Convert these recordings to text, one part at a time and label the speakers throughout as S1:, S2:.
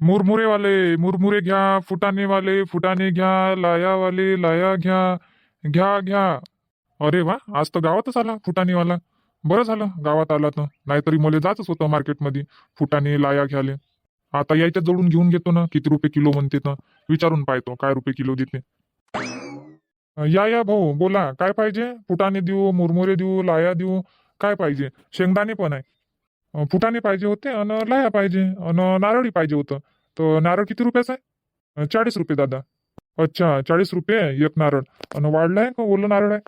S1: मुरमुरेवाले मुरमुरे घ्या फुटाणेवाले फुटाणे घ्या लायावाले लाया घ्या घ्या घ्या. अरे वा आज तर गावातच आला फुटाणेवाला बरं झालं गावात आला तर नाहीतरी मला जातच होतं मार्केटमध्ये फुटाणे लाया घ्याले. आता यायच्या जोडून घेऊन घेतो ना किती रुपये किलो म्हणते तर. विचारून पाहतो काय रुपये किलो देते. या या भाऊ बोला काय पाहिजे? फुटाणे देऊ मुरमुरे देऊ लाया देऊ काय पाहिजे? शेंगदाणे पण आहे. फुटाणे पाहिजे होते आणि लाया पाहिजे आणि नारळी पाहिजे होतं. तर नारळ किती रुपयाचा आहे? चाळीस रुपये दादा. अच्छा चाळीस रुपये एक नारळ. आणि वाढलं आहे का? ओलं नारळ आहे?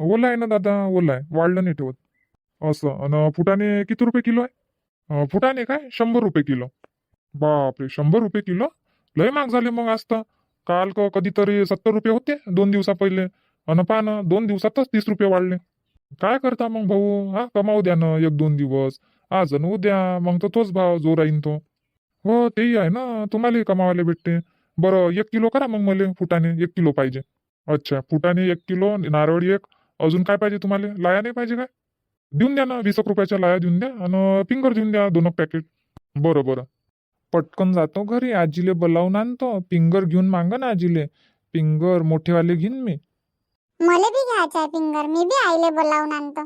S1: ओलं आहे ना दादा? ओलं आहे. वाढलं नाही ठेवत. असं. आणि फुटाणे किती रुपये किलो आहे? फुटाणे काय? शंभर रुपये किलो. बापरे शंभर रुपये किलो? लय महाग झाले मग आज तर. काल क- कधीतरी सत्तर रुपये होते दोन दिवसा पहिले. अन पहा ना दोन दिवसातच तीस रुपये वाढले. काय करता मग भाऊ? हा कमावू द्या ना एक दोन दिवस. आज आणि उद्या मग तर तोच भाव जो राहीन तो. हो तेही आहे ना. तुम्हालाही कमावायला भेटते. बरं एक किलो करा मग मला फुटाने एक किलो पाहिजे. अच्छा फुटाने एक किलो नारळी एक. अजून काय पाहिजे तुम्हाला? लाया नाही पाहिजे काय? देऊन द्या ना वीस एक रुपयाच्या लाया देऊन द्या आणि फिंगर देऊन द्या दोन पॅकेट बरं बरं. पटकन जातो घरी आजीले बोलावून आणतो. पिंगर घेऊन मागा ना आजीले. पिंगर मोठेवाले घेईन मी.
S2: मला बी घ्यायचा पिंगर मी बी आईले बोलावून आणतो.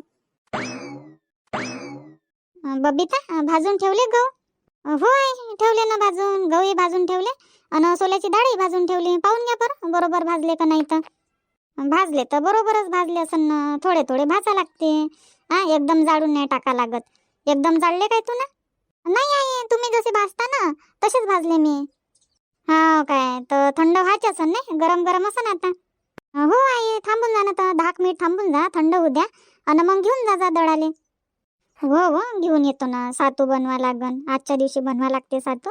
S2: बबिता भाजून ठेवले गहू? होय ठेवले ना भाजून गहूही भाजून ठेवले आणि सोल्याची डाळही भाजून ठेवली. पाहून घ्या बरं बरोबर भाजले का नाही तर. भाजले तर बरोबरच भाजले असन थोडे थोडे भाजा लागते. हा एकदम जाळून नाही टाका लागत. एकदम जाळले काय तू ना? नाही आहे तुम्ही जसे भाजता ना तसेच भाजले मी. हा काय तर थंड व्हायचे असन नाही गरम गरम असन आता. हो आई थांबून जा ना तर दहा मिनिट थांबून जा थंड होऊ द्या. आणि मग घेऊन जा जा दळाले. हो हो घेऊन येतो ना. सातू बनवा लागन. आजच्या दिवशी बनवा लागते सातू.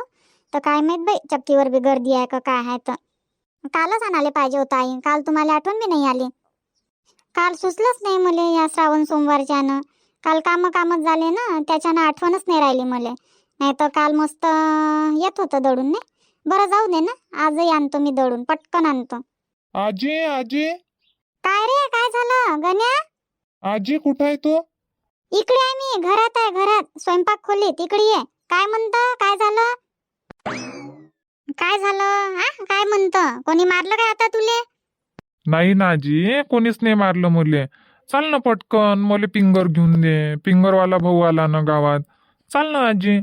S2: तर काय माहीत बाई चक्कीवर बी गर्दी आहे का काय आहे तर. कालच आणाले पाहिजे होतं आई. काल तुम्हाला आठवण बी नाही आली. काल सुचलंच नाही मला या श्रावण सोमवारच्यानं काल कामं कामच झाले ना. त्याच्यानं आठवणच नाही राहिली मला. नाही तर काल मस्त येत होतं दळून नाही? बरं जाऊ दे ना. आजही आणतो मी दळून पटकन आणतो.
S1: आजी आजी.
S2: काय रे? काय झालं? गण्या?
S1: आजी कुठं आहे तू?
S2: इकडे आहे मी घरात आहे घरात. स्वयंपाक खोलीत इकडे ये. काय म्हणत? काय झालं? काय झालं? हा? काय म्हणत? कोणी मारलं काय आता तुले?
S1: नाही ना आजी कोणीच नाही मारलं मुले. चाल ना पटकन मला पिंगर घेऊन दे. पिंगरवाला भाऊ आला ना गावात. चाल ना आजी.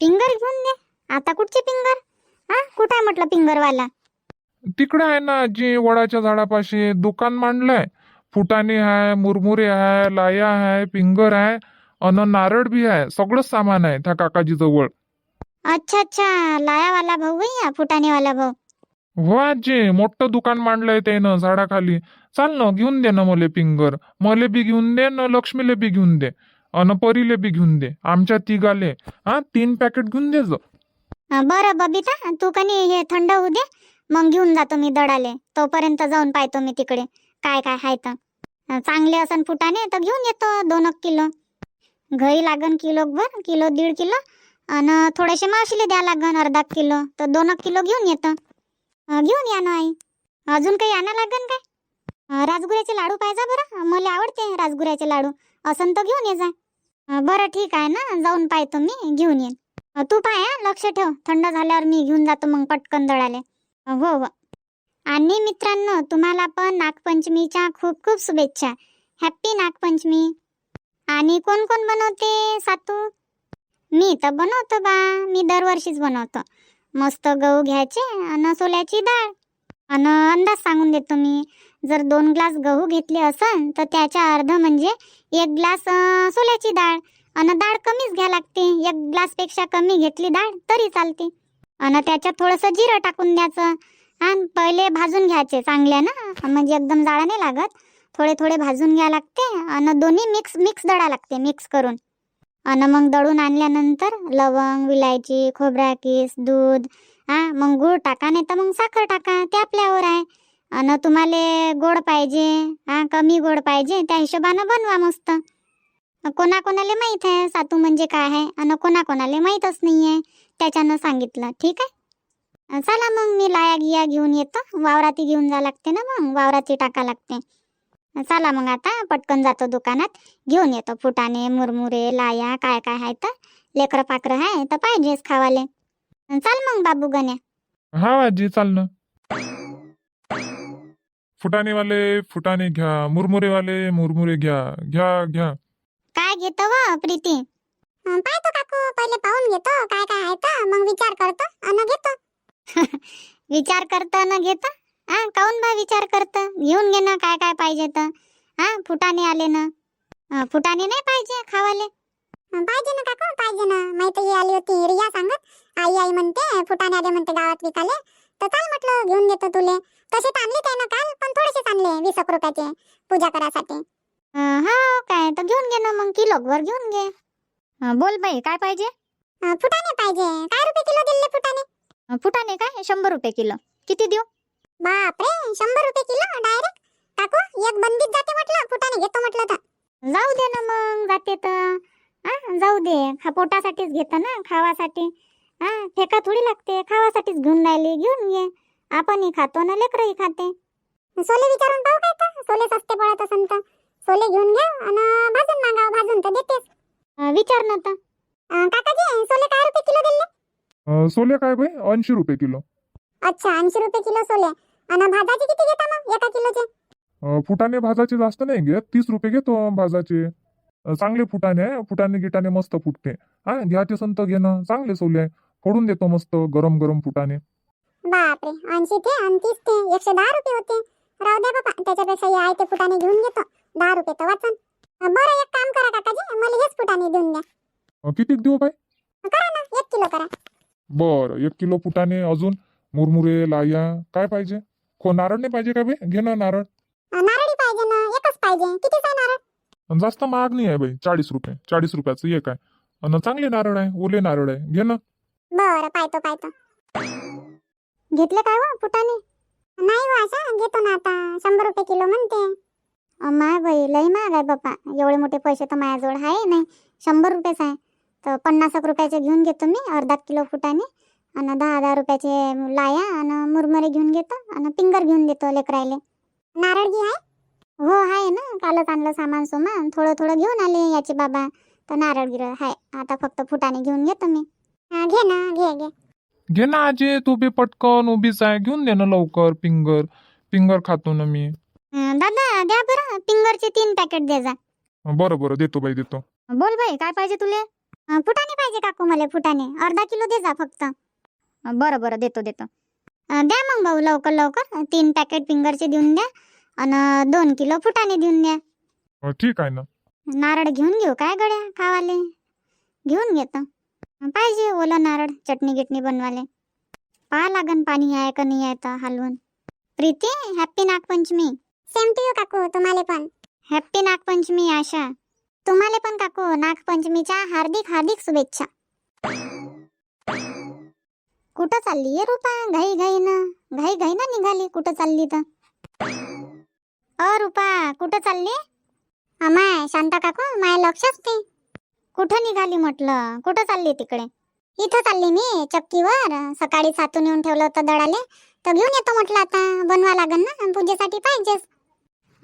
S2: पिंगर घेऊन दे? आता कुठचे पिंगर? हा? कुठं आहे म्हटलं पिंगरवाला?
S1: तिकडे आहे ना आजी वडाच्या झाडापाशी दुकान मांडलंय. फुटाणे आहे मुरमुरे आहे लाया आहे पिंगर आहे अन नारळ बी आहे सगळंच सामान आहे त्या काकाजी जवळ.
S2: अच्छा अच्छा लायावाला भाऊ आहे या फुटाणेवाला भाऊ?
S1: हो आजी मोठं दुकान मांडलंय त्यानं झाडाखाली. चाल ना घेऊन दे ना मले पिंगर. मले बी घेऊन दे ना लक्ष्मीले बी घेऊन दे. अन परीले बी घेऊन दे. आमच्या तिघाले. हा तीन पॅकेट घेऊन दे जो.
S2: अं, बरं बबिता तू कनी हे थंड होऊ दे. मग घेऊन जातो मी दडाले. तोपर्यंत जाऊन पाहतो मी तिकडे. काय काय आहे तर. चांगले असन फुटाने तर घेऊन येतो दोन एक किलो. घरी लागन किलो भर किलो दीड किलो. आणि थोडेसे मावशीले द्या लागन अर्धा किलो. तर दोन एक किलो घेऊन येतो. घेऊन या ना आई. अजून काही आणा लागन काय? राजगुऱ्याचे लाडू पाहिजे बरं. मला आवडते राजगुऱ्याचे लाडू. असन तर घेऊन ये जा. बरं ठीक आहे ना. जाऊन पाहतो मी. घेऊन येईन. तू पाय लक्ष ठेव. थंड झाल्यावर मी घेऊन जातो मग पटकन दळाले. हो हो. आणि मित्रांनो तुम्हाला पण नागपंचमीच्या खूप खूप शुभेच्छा. हॅप्पी नागपंचमी. आणि कोण कोण बनवते सातू? मी तर बनवतो बा. मी दरवर्षीच बनवतो. मस्त गहू घ्यायचे आणि सोल्याची डाळ आणि अंदाज सांगून देतो मी. जर दोन ग्लास गहू घेतले असन तर त्याच्या अर्ध म्हणजे एक ग्लास सोल्याची डाळ आणि डाळ कमीच घ्या लागते. एक ग्लासपेक्षा कमी घेतली डाळ तरी चालते. आणि त्याच्यात थोडंसं जिरं टाकून द्यायचं. आणि पहिले भाजून घ्यायचे चांगल्या ना. म्हणजे एकदम जाळा नाही लागत. थोडे थोडे भाजून घ्या लागते आणि दोन्ही मिक्स मिक्स दळा लागते मिक्स करून. आणि मग दळून आणल्यानंतर लवंग विलायची खोबरा किस दूध हा मग गूळ टाका नाही तर मग साखर टाका ते आपल्यावर आहे. आणि तुम्हाला गोड पाहिजे हा कमी गोड पाहिजे त्या हिशोबानं बनवा मस्त. कोणाकोणाला माहीत आहे सातू म्हणजे काय आहे? आणि कोणाकोणाला माहीतच नाही आहे त्याच्यानं सांगितलं. ठीक आहे? चला मग मी लाया गिया घेऊन येतो. वावराती घेऊन जा लागते ना मग वावराती टाका लागते. चला मग आता पटकन जातो दुकानात. घेऊन येतो फुटाणे मुरमुरे लाया काय काय आहे तर. लेकरं पाकरं आहे तर पाहिजेच खावाले. चाल मग बाबू गण्या.
S1: हा आजी चाल ना. फुटाणेवाले फुटाणे घ्या. मुरमुरेवाले मुरमुरे घ्या. घ्या घ्या.
S2: काय घेतो व प्रीती? पाहतो काकू पहिले पाहून घेतो काय काय आहे तर. मग विचार करतो अन घेतो. विचार करता न घेता? हा काऊन बा विचार करता? घेऊन घे ना काय काय पाहिजे तर. हा फुटाणे आले ना. अं, फुटाणे नाही पाहिजे खावाले. पाहिजे ना काकू पाहिजे ना. माहीत ही आली होती रिया सांगत. आई आई म्हणते फुटाणे आले म्हणते गावात विकाले. तर चाल म्हटलं घेऊन देतो तुले. तसे आणले ना काल पण थोडेसेच आणले वीस एक रुपयाचे पूजा करासाठी हा काय तर घेऊन घे ना मग किलो वर घेऊन घे. बोल बाई काय पाहिजे? फुटाणे पाहिजे. काय रुपये किलो दिले फुटाणे? अं, फुटाणे काय? शंभर रुपये किलो. किती देऊ? बापरे शंभर रुपये किलो? डायरेक्ट काकू एक बंदीत जाते म्हटलं फुटाणे घेतो म्हटलं तर. जाऊ दे ना मग जाते तर. हा जाऊ दे. खा पोटासाठीच घेतो ना खावासाठी. हा फेका थोडी लागते. खावासाठीच घेऊन राहिली घेऊन घे आपणही खातो ना लेकरही खाते. सोले विचारून पाहू काय तर. सोले सस्ते पडत असन तर. सोले घेऊन घ्या आणि भाजून मागा भाजून तर देतेस विचार ना तर काकाजी सोले काय रुपये किलो दिले?
S1: अं, सोले काय बाई ऐंशी रुपये किलो.
S2: अच्छा ऐंशी रुपये किलो सोले. आणि भाजाचे किती घेता मग? एका किलोचे?
S1: अं, फुटाणे भाजाचे जास्त नाही घेत. तीस रुपये घेतो भाजाचे. अं, चांगले फुटाणे आहे फुटाणे गिटाणे मस्त फुटते. हा घ्याचे संत घेणं चांगले सोले. आहे फोडून देतो मस्त गरम गरम फुटाणे.
S2: बापरे ऐंशी ते आणि तीस ते एकशे दहा रुपये होते. राहू द्या बाबा त्याच्यापेक्षा हे आहे ते फुटाणे घेऊन घेतो. दहा रुपये तर वाचन. बरं एक काम करा काकाजी मला हेच फुटाणे देऊन द्या.
S1: अं, कितीक देऊ बाई
S2: करा ना एक किलो करा.
S1: बरं एक किलो फुटाणे अजून मुरमुरे लाया काय पाहिजे? को नारळ नाही पाहिजे का बाई घे ना नारळ.
S2: नारळी पाहिजे ना एकच पाहिजे. कितीच आहे नारळ?
S1: अन जास्त महाग नाही आहे बाई चाळीस रुपये चाळीस रुपयाचं एक आहे. आणि चांगले नारळ आहे ओले नारळ आहे. घे ना.
S2: बरं पाहतो पाहतो. घेतले काय व फुटाणे नाही व अशा घेतो ना आता. शंभर रुपये किलो म्हणते. माय बाई लई महाग आहे बाप्पा एवढे मोठे पैसे तर माझ्याजवळ आहे नाही. शंभर रुपयेच आहे. तर पन्नास एक रुपयाचे घेऊन घेतो मी अर्धा किलो फुटाणे आणि दहा दहा रुपयाचे लाया आणि मुरमुरे घेऊन घेतो आणि पिंगर घेऊन देतो लेकरायले. नारळ घी आहे? हो आहे ना. कालच आणलं सामान सुमान. थोडं थोडं घेऊन आले याचे बाबा. तर नारळ गिरळ आहे. आता फक्त फुटाणे घेऊन घेतो मी. हा, घे ना घे घे.
S1: घे ना आजी तू बी पटकन उभीच आहे. घेऊन दे ना लवकर पिंगर. पिंगर खातो ना मी.
S2: अं, दादा द्या बरं. पिंगरचे तीन पॅकेट दे जा.
S1: बरं बरं. देतो बाई देतो.
S2: बोल बाई काय पाहिजे तुले? फुटाणे पाहिजे काकू मला फुटाणे. अर्धा किलो दे जा फक्त. बरं बरं देतो देतो. अं, द्या मग भाऊ लवकर लवकर. तीन पॅकेट पिंगरचे देऊन द्या आणि दोन किलो फुटाणे देऊन द्या.
S1: अं, ठीक आहे ना.
S2: नारळ घेऊन घेऊ काय गड्या खावाले? घेऊन घेतो. पाहिजे ओला नारळ चटणी गिटणी बनवाले. पहा लागन पाणी आहे का नाही आहे तर हलवून. Preeti happy Nagpanchami. Same to you काकू. तुम्हाला पण. हॅप्पी नागपंचमी आशा. तुम्हाला पण काकू नागपंचमीच्या हार्दिक हार्दिक शुभेच्छा. कुठं चालली आहे रुपा? घाई घाई ना घाई घाई ना निघाली. कुठं चालली तर? अ रुपा कुठं चालली? अमाय शांता काकू माय लक्षच नाही कुठं निघाली म्हटलं? कुठं चालली तिकडे? इथं चालली मी चक्कीवर. सकाळी सातून येऊन ठेवलं होतं दळाले तर घेऊन येतो म्हटलं आता. बनवा लागन ना. पूजेसाठी पाहिजेच.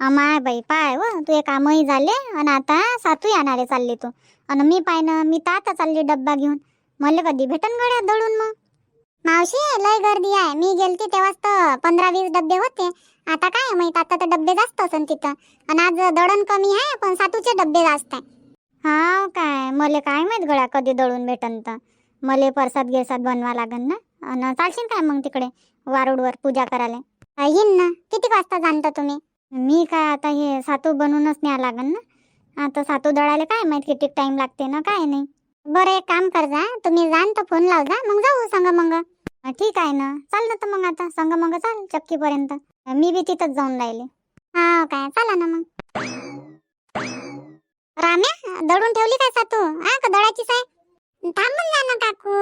S2: अमाय बाई पाय व तुझे कामही झाले आणि आता सातू येणारे चालली तू. आणि मी पाय ना मी तर आता चालली डब्बा घेऊन. मला कधी भेटन गड्या दळून मग? मावशी लय गर्दी आहे. मी गेलती तेव्हाच तर पंधरा वीस डब्बे होते. आता काय माहीत? आता तर डब्बे जास्त असन तिथं. आणि आज दळण कमी आहे पण सातूचे डब्बे जास्त आहे. हा काय? मले काय माहीत गळ्या कधी दळून भेटन तर. मले प्रसाद गिरसाद बनवा लागन ना. अन चालशील काय मग तिकडे वारुडवर पूजा करायला? येईन ना. किती वाजता जाणता तुम्ही? मी काय आता हे सातू बनवूनच न्या लागन ना? आता सातू दळायला काय माहीत किती टाइम लागते ना काय नाही? बरं एक काम कर जा तुम्ही जाण तर फोन लाव जा मग जाऊ संग मग ठीक आहे ना. चाल ना तर मग आता. संग मग चाल चक्कीपर्यंत. मी बी तिथंच जाऊन राहिले. हा काय? चला ना मग. राम्या दळून ठेवली काय सातू? हा का दळाचीच आहे? थांबून जा ना काकू.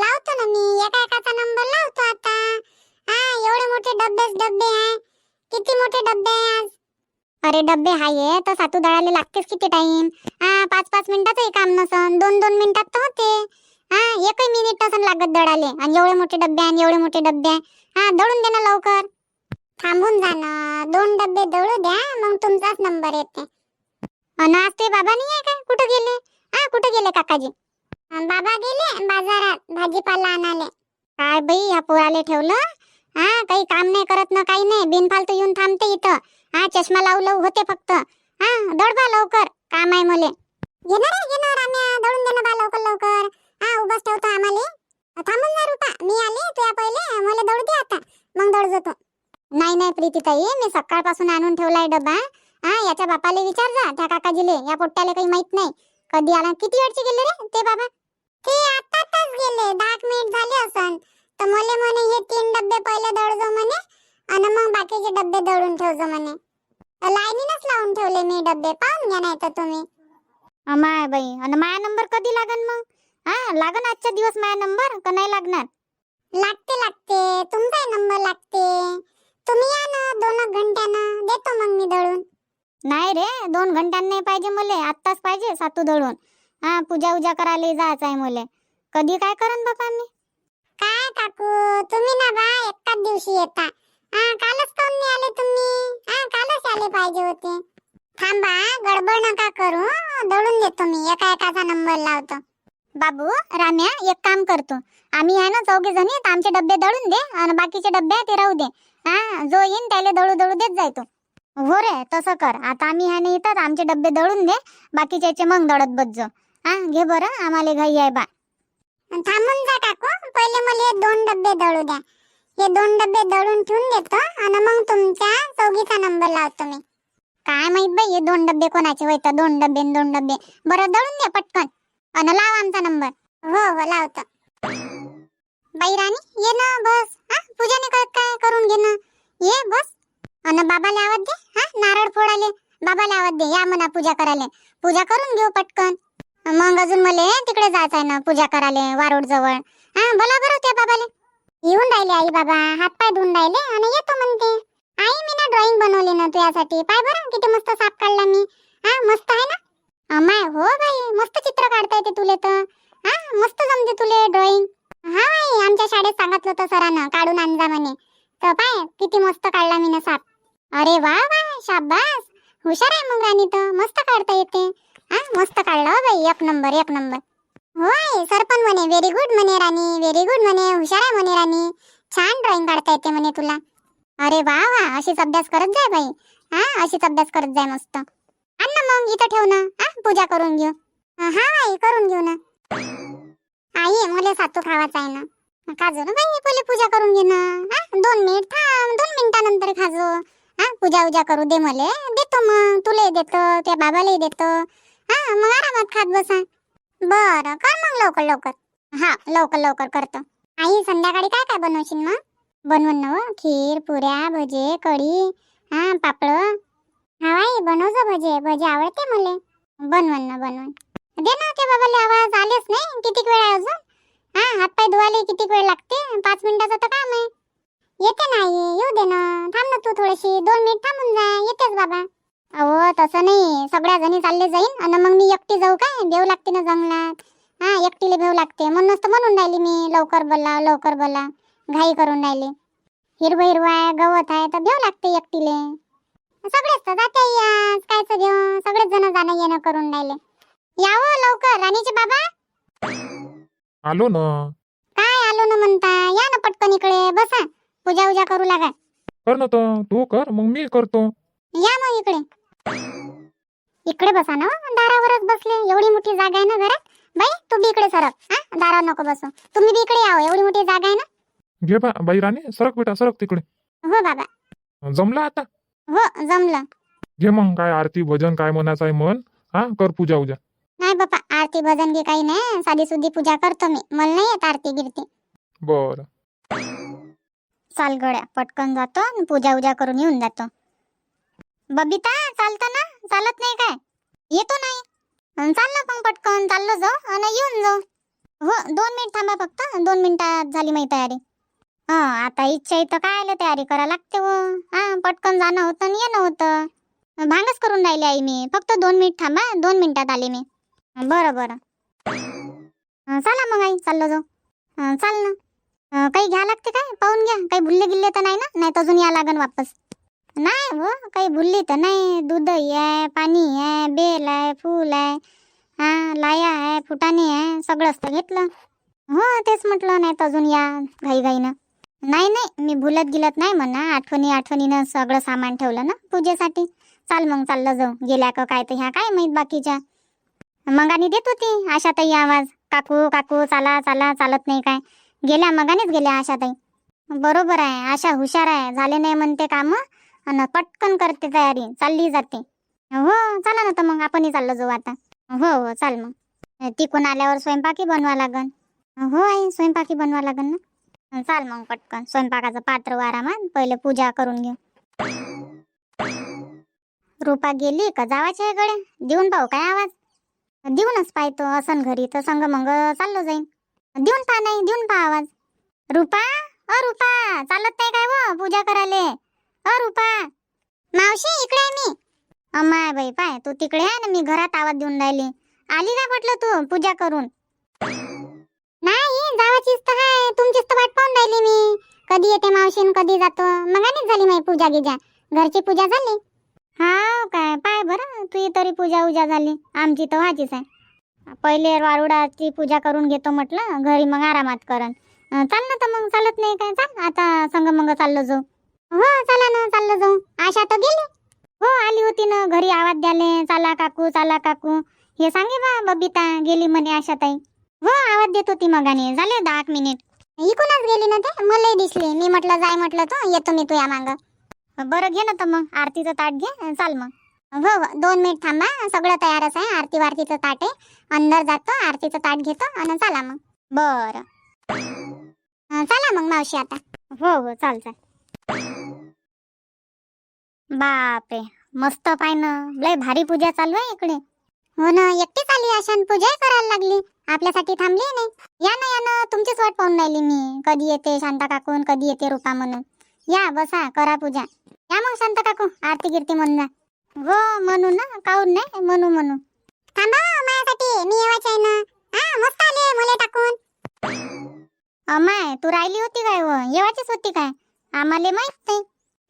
S2: लावतो ना मी. एका एकाचा नंबर लावतो आता. हा एवढे मोठे डब्बेच डब्बे आहे. किती मोठे डब्बे आहे आज? अरे डब्बे हाय तर सातू दळायला लागतेच किती टाइम हा पाच पाच मिनिटाचंही काम नसन दोन दोन मिनिटात तर होते. हा एकही मिनिट नसन लागत दळाले आणि एवढे मोठे डब्बे आणि एवढे मोठे डब्बे. आहे हा दळून दे ना लवकर. थांबून जा ना. दोन डब्बे दळू द्या मग तुमचाच नंबर येते. अन आज ते बाबा नाही आहे का? कुठं गेले? हा कुठं गेले काकाजी? बाबा गेले बाजारात भाजीपाला आणाले काय बाई ह्या पोराले ठेवलं? हा काही काम नाही करत ना काही नाही. बिनफालतू येऊन थांबते इथं. हा चष्मा लावू लावू होते फक्त. हा दडबा लवकर. काम आहे मले. घेणार आहे घेणार आम्ही दळून देणार बा लवकर लवकर. हा उभाच ठेवतो आम्हाला. थांबून जा रुपा. मी आले तुया पहिले. मला दळू दे आता. मग दळ जातो. नाही नाही प्रीतीताई. मी सकाळपासून आणून ठेवलाय डबा. हा याच्या बापाला विचार जा. त्या काकाजीले. या पोट्ट्याला काही माहीत नाही. कधी आला किती वेळचे गेले रे? ते बाबा. ते आताच गेले. दहा मिनिट झाले असन. तर मले म्हणे हे तीन डब्बे पहिले दळजो म्हणे आणि मग बाकीचे डब्बे दळून ठेवजो म्हणे. लाईनीनच लावून ठेवले मी डब्बे पाहून घ्या नाही तर तुम्ही माय बाई आणि माया नंबर कधी लागन मग? हा लागन आजच्या दिवस माया नंबर का नाही लागणार? लागते लागते. तुमचा नंबर लागते. तुम्ही या ना दोन घंट्यानं. देतो मग मी दळून. नाही रे दोन घंट्यानं नाही पाहिजे मले. आत्ताच पाहिजे सातू दळून. हा पूजा उजा करायला जायचं आहे मले. कधी काय करन बापा मी? काकू तुम्ही ना बा एकाच दिवशी येता. हा कालच काऊन नाही आले तुम्ही. हा कालच आले पाहिजे होते. थांबा गडबड नका करू दळून देतो मी. एका एकाचा नंबर लावतो. बाबू राम्या एक काम करतो. आम्ही आहे ना चौघे जणी तर आमचे डब्बे दळून दे आणि बाकीचे डब्बे आहे ते राहू दे. हा जो येईन त्याला दळू दळू देत जाय तू हो रे तसं कर. आता आम्ही ह्या ना इथं आमचे डब्बे दळून दे. बाकीच्याचे मग दळत बसजो. हा घे बरं. आम्हाला घाई आहे बा. थांबून जा काकू. पहिले मला हे दोन डब्बे दळू द्या. हे दोन डब्बे दळून ठेवून देतो आणि मग तुमच्या चौघीचा नंबर लावतो मी. काय माहीत बाई हे दोन डब्बे कोणाचे होय? तर दोन डब्बे दोन डब्बे. बरं दळून दे पटकन. आणि लाव आमचा नंबर. हो हो लावतो. बाई राणी ये ना बस. हा पूजाने काय काय करून घे ना ये बस. अन बाबाला आवाज दे. हा नारळ फोडाले बाबाला आवाज दे. या म्हणा पूजा करायला. पूजा करून घेऊ पटकन. मग अजून मले तिकडे जायचं आहे ना पूजा करायला वारोड जवळ. हा बोला बरं त्या बाबाले. येऊन राहिले आई बाबा हात पाय धुवून राहिले आणि येतो म्हणते. आई मी ना ड्रॉइंग बनवली ना तुझ्यासाठी. पाय बरं किती मस्त साप काढला मी. हा मस्त आहे ना? अमाय हो बाई मस्त चित्र काढता येते तुले तर. हा मस्त जमते तुले ड्रॉइंग हा भाई आमच्या शाळेत सांगितलं होतं सरानं काढून आणजा म्हणे. तर पाय किती मस्त काढला मी ना साप. अरे वा वा शाबास. हुशार आहे मग राणी तर. मस्त काढता येते. मस्त काढलं हो बाई एक नंबर एक नंबर. होय सर पण म्हणे व्हेरी गुड म्हणे राणी व्हेरी गुड म्हणे हुशार आहे म्हणे राणी. छान ड्रॉइंग काढता येते म्हणे तुला. अरे वा वा अशीच अभ्यास करत जाय बाई. हा अशीच अभ्यास करत जाय मस्त. आण ना मग इथं ठेव ना. हा पूजा करून घेऊ. हा आई करून घेऊ ना. आई मला सातू खावाचा आहे ना. खाजो ना बाई पहिले पूजा करून घे ना. हा दोन मिनिट थांब दोन मिनिटानंतर खाजो. हा पूजा उजा करू दे मले. देतो मग तुलाही देतो त्या बाबालाही देतो. हा मग आरामात खात बसा. बरं कर मग लवकर लवकर. हा लवकर लवकर करतो. आई संध्याकाळी काय काय बनवशील मग? बनवून ना हो. खीर पुऱ्या भजे कढी हा पापड. हा आई बनवजो भजे. भजे आवडते मले. बनवून ना बनवून. दे ना ते बाबाले आवाज. आलेच नाही. किती वेळ आहे अजून? हा हातपाय धुवाले किती वेळ लागते? पाच मिनिटाचं तर काम आहे. येते नाही येऊ दे ना. थांब ना तू थोडीशी. दोन मिनिट थांबून जा. येतेच बाबा. अहो तसं नाही. सगळ्या जणी चालले जाईन आणि मग मी एकटी जाऊ काय? भेव लागते ना जंगलात. हा एकटीला भेव लागते. म्हणूनच तर म्हणून राहिली मी. लवकर बोला लवकर बोला. घाई करून राहिली. हिरवं हिरवं आहे गवत आहे तर भेव लागते एकटीले. सगळेच तर जाते कायचं घेऊ? सगळेच जण जाणं येणं करून राहिले. यावं लवकर. राणीचे बाबा?
S1: आलो ना.
S2: काय आलो ना म्हणता? या ना पटकन इकडे. बसा. पूजा उजा करू लागा.
S1: कर ना तर. तू कर. मग मी करतो.
S2: या मग इकडे. इकडे बसा ना दारावरच बसले. एवढी मोठी जागा आहे ना घरात? बाई तू बी इकडे सरक. हा? दारावर नको बसू. तुम्ही बी इकडे यावं. एवढी मोठी जागा आहे ना?
S1: घे बा बाई राणी सरक बेटा सरक तिकडे.
S2: हो बाबा.
S1: जमला आता?
S2: हो जमलं.
S1: घे मग काय आरती भजन काय म्हणायचं आहे मन हा कर पूजा उजा.
S2: नाही बापा आरती भजन गी काही नाही. साधी सुधी पूजा करतो मी. मला नाही येत आरती गिरती.
S1: बर.
S2: चाल गड्या पटकन जातो आणि पूजा उजा करून येऊन जातो. बबिता चालतं ना चालत नाही काय? येतो नाही. चाल चाललो मग पटकन. चाललो जाऊ आणि येऊन जाऊ. हो दोन मिनिट थांबा फक्त. दोन मिनिटात झाली माझी तयारी. हा आता इच्छा इथं काय आलं तयारी करा लागते हो. हा पटकन जाणं होतं आणि येणं होतं. भांगच करून राहिली आई मी. फक्त दोन मिनिट थांबा. दोन मिनिटात आले मी. बरं बरं. चला मग आई. चाललो जाऊ. चाल ना. काही घ्या लागते काय? पाहून घ्या. काही भुलले गिल्ले तर नाही ना? नाही तर अजून या लागन वापस. नाही हो काही भुलली तर नाही. दूध आहे पाणी आहे बेल आहे फूल आहे. हा लाया आहे फुटाणे आहे सगळंच तर घेतलं. हो तेच म्हटलं नाही तर अजून या घाईघाईनं. नाही नाही मी भुलत गिलत नाही म्हणा. आठवणी आठवणीनं सगळं सामान ठेवलं ना पूजेसाठी. चाल मग चाललं जाऊ. गेल्या का काय तर ह्या काय माहीत बाकीच्या. मंगानी देत होती आशाताई आवाज. काकू काकू चाला चाला चालत नाही काय. गेल्या मगानेच गेल्या आशाताई. बरोबर आहे आशा हुशार आहे. झाले नाही म्हणते कामं. आणि पटकन करते तयारी. चालली जाते. हो चला ना तर मग आपणही चाललो जाऊ आता. हो हो चाल मग. तिकून आल्यावर स्वयंपाकी बनवा लागन. हो आई स्वयंपाकी बनवा लागन ना. चाल मग पटकन. स्वयंपाकाचं पात्र आरामात पहिले पूजा करून घेऊ. रुपा गेली का जावाच्या कडे देऊन पाहू काय आवाज? देऊनच पाहतो. असन घरी तर संग मंग चाललो जाईन. देऊन पहा नाही देऊन पहा आवाज. रुपा? अ रुपा चालत नाही काय व पूजा करायला? अ रुपा. मावशी इकडे आहे मी. अम्मा बाई पाय तू तिकडे आहे ना? मी घरात आवाज देऊन राहिली. आली का म्हटलं तू पूजा करून. नाही जावाचीच तर आहे तुमचीच तर वाट पाहून राहिली मी. कधी येते मावशीन कधी जातो. मगानेच झाली माझी पूजा गिजा. घरची पूजा झाली? हा काय? पाय बरं तुझी तरी पूजा उजा झाली. आमची तर व्हायचीच आहे. पहिले वारुडाची पूजा करून घेतो म्हटलं घरी मग आरामात करन चाल ना तर मग चालत नाही काय? चाल आता संग मग चाललो जाऊ. हो चला ना चाललो जाऊ. आशा तर गेली. हो आली होती ना घरी आवाज द्याले चाला काकू चाला काकू. हे सांगे बा बबिता गेली म्हणे आशा ताई हो आवाज देत होती मगाने. झाले दहा एक मिनिट. इकूनच गेली ना ते? मलाही दिसली. मी म्हटलं जाय म्हटलं तो. येतो मी तुया मांग. बरं घे ना तर मग. आरतीचं ताट घे. चाल मग. हो, हो. दोन मिनिट थांबा. सगळं तयारच आहे. आरती वारतीचं ताट आहे. अंदर जातो. आरतीचं ताट घेतो आणि चला मग. बरं. चला मग मावशी आता. हो हो. चाल चाल. बापरे मस्त पाय ना. लय भारी पूजा चालू आहे इकडे. हो ना एकटीच आली अशान? पूजाही करायला लागली. आपल्यासाठी थांबली नाही. या ना या ना. तुमचीच वाट पाहून राहिली मी. कधी येते शांता काकून कधी येते रूपा म्हणून. या बसा करा पूजा. या मग शांता काकू आरती गिरती म्हणून जा. हो म्हणू ना. काऊन नाही? म्हणू म्हणू. थांबा माझ्यासाठी मी येवायचे आहे ना. हा मस्त आले मुले टाकून. अमाय तू राहिली होती काय व येवाचीच होती काय? आम्हाला माहीत नाही.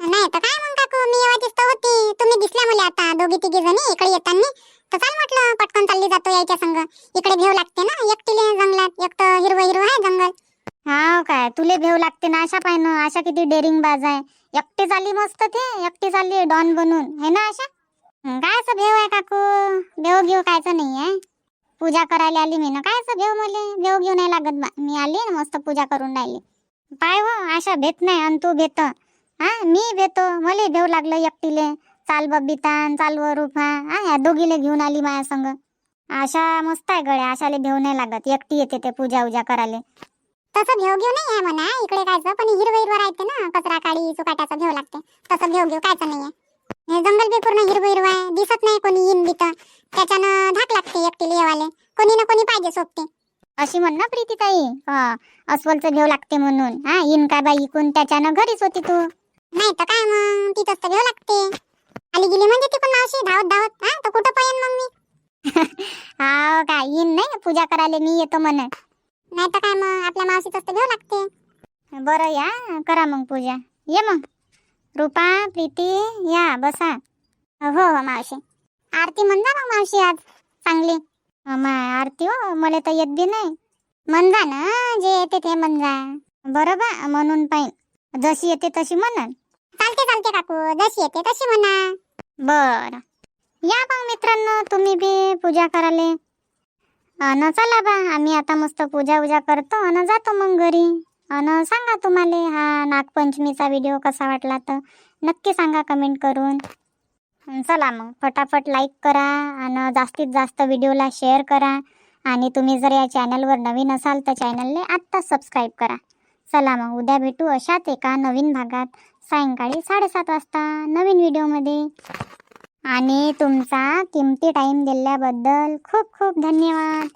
S2: नाही तर काय मग काकू? मी येवाचीच तर होती. तुम्ही दिसल्या मला आता दोघी तिघी जणी इकडे येताना. तर चाल म्हटलं पटकन चालली जातो यायच्या संग. इकडे भेव लागते ना एकटीले जंगलात. एक तर हिरवं हिरवं आहे जंगल. हा काय तुले भेव लागते ना आशा पाय ना आशा किती डेअरिंग बाज आहे. एकटी चालली मस्त ते एकटी चालली डॉन बनून. है ना हं, कायचं भेव आहे काकू? भेव घेऊ कायचं नाही आहे. पूजा करायला आली मी ना. कायचं भेव मले? भेव घेऊ नाही लागत बा. मी आली ना मस्त पूजा करून राहिली. पाय व आशा भेट नाही आणि तू भेट. हा मी भेटो मले भेव लागलं एकटीले. चाल बबिता न चाल व रूपा हा ह्या दोघीले घेऊन आली माया संग. आशा मस्त आहे गड्या. आशाले भेव नाही लागत. एकटी येते ते पूजा उजा करायला. तसं भेव घेऊ नाही आहे म्हणा. इकडे कायचं पण हिरवं हिरवं राहते ना. कचरा काळी चुकाट्याचा भेव लागते. तसं भेव घेऊ. कायचं नाही हे जंगल बी पूर्ण हिरवं हिरवं आहे. दिसत नाही कोणी येईन बी त्याच्यानं धाक लागते एकटीला येवाले. कोणी ना कोणी पाहिजे सोबते. अशी म्हण ना प्रीतीताई. हा अस्वलचं भेव लागते म्हणून. हा येईन काय बाई इकून? त्याच्यानं घरीच होती तू. नाही तर काय मग? तिथंच तर भेव लागते. आली गेली म्हणजे तिकून मावशी धावत धावत. हा तर कुठं पाहिन मग मी. हा काय येईन नाही पूजा करायला मी येतो म्हणत नाही तर काय मग? आपल्या मावशीच तर भेव लागते. बरं या करा मग पूजा. ये मग. रूपा प्रीती या बसा. हो हो मावशी. आरती म्हण जा मग मावशी आज? चांगली. माय आरती हो मला तर येत बी नाही. म्हण जा ना जे येते ते म्हण जा बरं बा म्हणून पाहिन. जशी येते तशी म्हणन. चालते चालते काकू. जशी येते तशी म्हणा. बर. या मग मित्रांनो तुम्ही बी पूजा कराले अन चला बा आम्ही आता मस्त पूजा उजा करतो अन जातो मग घरी. अन सांगा तुम्हाला हा नागपंचमीचा व्हिडिओ कसा वाटला तर? नक्की सांगा कमेंट करून. चला मग फटाफट लाईक करा आणि जास्तीत जास्त व्हिडिओला शेअर करा. आणि तुम्ही जर या चॅनलवर नवीन असाल तर चॅनलने आत्ताच सबस्क्राईब करा. चला मग उद्या भेटू अशाच एका नवीन भागात. सायंकाळी साडेसात वाजता नवीन व्हिडिओमध्ये. आणि तुमचा किमती टाईम दिल्याबद्दल खूप खूप धन्यवाद.